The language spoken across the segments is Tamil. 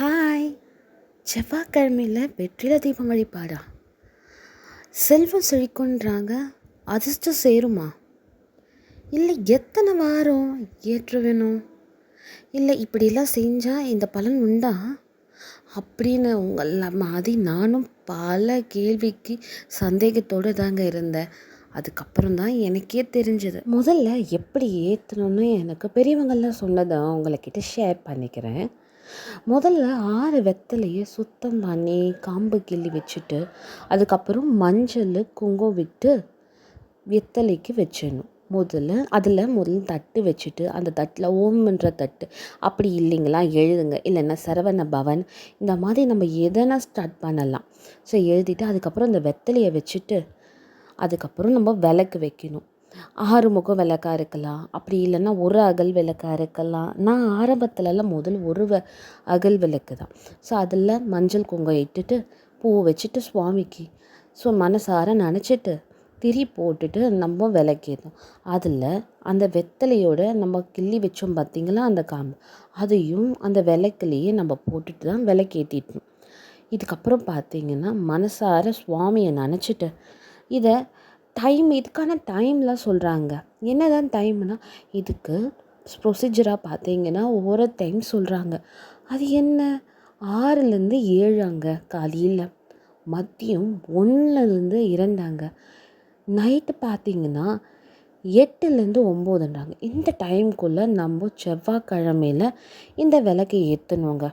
ஹாய். செவ்வாய்க்கிழமையில் வெற்றில தீபம் வழிபாடா? செல்வம் செழிக்குன்றாங்க அதிர்ஷ்டம் சேருமா? இல்லை எத்தனை வாரம் ஏற்ற வேணும்? இல்லை இப்படிலாம் செஞ்சால் இந்த பலன் உண்டா? அப்படின்னு உங்கள் மாதிரி நானும் பல கேள்விக்கு சந்தேகத்தோடு தாங்க இருந்தேன். அதுக்கப்புறம் தான் எனக்கே தெரிஞ்சது. முதல்ல எப்படி ஏற்றணும்னு எனக்கு பெரியவங்கள்லாம் சொன்னதை உங்கள்கிட்ட ஷேர் பண்ணிக்கிறேன். முதல்ல ஆறு வெத்தலையை சுத்தம் பண்ணி காம்பு கிள்ளி வச்சுட்டு அதுக்கப்புறம் மஞ்சள் குங்குமம் விட்டு வெத்தலைக்கு வச்சிடணும். முதல்ல அதில் முதல்ல தட்டு வச்சுட்டு அந்த தட்டில் ஓம்ன்ற தட்டு அப்படி இல்லைங்களா? எழுதுங்க. இல்லைன்னா சரவண பவன் இந்த மாதிரி நம்ம எதனா ஸ்டார்ட் பண்ணலாம். ஸோ எழுதிட்டு அதுக்கப்புறம் அந்த வெத்தலையை வச்சுட்டு அதுக்கப்புறம் நம்ம விளக்கு வைக்கணும். ஆறுமுகம் விளக்கா இருக்கலாம். அப்படி இல்லைன்னா ஒரு அகல் விளக்கா இருக்கலாம். நான் ஆரம்பத்துலலாம் முதல் ஒரு வ அகல் விளக்கு தான். ஸோ அதில் மஞ்சள் குங்கம் இட்டுட்டு பூ வச்சுட்டு சுவாமிக்கு ஸோ மனசார நினச்சிட்டு திரி போட்டுட்டு நம்ம விளக்கிடணும். அதில் அந்த வெத்தலையோட நம்ம கிள்ளி வச்சோம் பார்த்திங்களா அந்த காம்பு? அதையும் அந்த விளக்குலேயே நம்ம போட்டுட்டு தான் விளக்கேற்றிட்டோம் இதுக்கப்புறம் பார்த்திங்கன்னா மனசார சுவாமியை நினச்சிட்டு இதை டைம் இதுக்கான டைம்லாம் சொல்கிறாங்க என்ன தான் டைம்னா இதுக்கு ப்ரொசீஜராக பார்த்தீங்கன்னா ஒவ்வொரு டைம் சொல்கிறாங்க அது என்ன? ஆறுலேருந்து ஏழாங்க காலையில். மதியம் ஒன்றுலேருந்து இரண்டாங்க. நைட்டு பார்த்தீங்கன்னா எட்டுலேருந்து ஒம்போதுன்றாங்க. இந்த டைம்குள்ளே நம்ம செவ்வாய்க்கிழமையில் இந்த விளக்கை ஏற்றணுங்க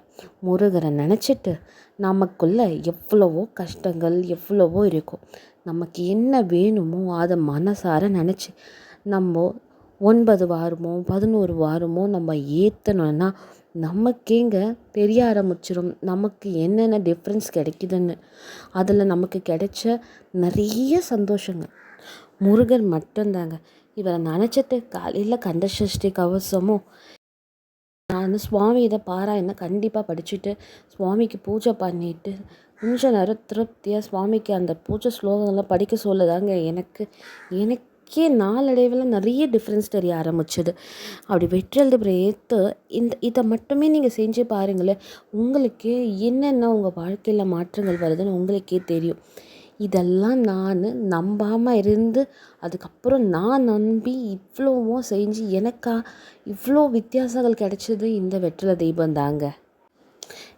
முருகரை நினச்சிட்டு நமக்குள்ளே எவ்வளவோ கஷ்டங்கள் எவ்வளவோ இருக்கும். நமக்கு என்ன வேணுமோ அதை மனசார நினச்சி நம்ம ஒன்பது வாரமோ பதினோரு வாரமோ நம்ம ஏற்றணுன்னா நமக்கேங்க தெரிய ஆரம்பிச்சிடும் நமக்கு என்னென்ன டிஃப்ரென்ஸ் கிடைக்குதுன்னு. அதில் நமக்கு கிடைச்ச நிறைய சந்தோஷங்க முருகன் மட்டும்தாங்க. இவரை நினச்சிட்டு காலையில் கந்தசஷ்டி கவசமும் நான் சுவாமி இதை பாராயணம் கண்டிப்பாக படிச்சுட்டு சுவாமிக்கு பூஜை பண்ணிவிட்டு கொஞ்ச நேரம் திருப்தியாக சுவாமிக்கு அந்த பூஜை ஸ்லோகங்கள்லாம் படிக்க சொல்லுதாங்க. எனக்கு எனக்கே நாளடைவில் நிறைய டிஃப்ரென்ஸ் தெரிய ஆரம்பிச்சது. அப்படி வெற்றி ஏற்று இந்த இதை மட்டுமே நீங்கள் செஞ்சு பாருங்களேன். உங்களுக்கே என்னென்ன உங்கள் வாழ்க்கையில் மாற்றங்கள் வருதுன்னு உங்களுக்கே தெரியும். இதெல்லாம் நான் நம்பாமல் இருந்து அதுக்கப்புறம் நான் நம்பி இவ்வளோவோ செஞ்சு எனக்கா இவ்வளோ வித்தியாசங்கள் கிடைச்சது இந்த வெற்றில தீபம் தாங்க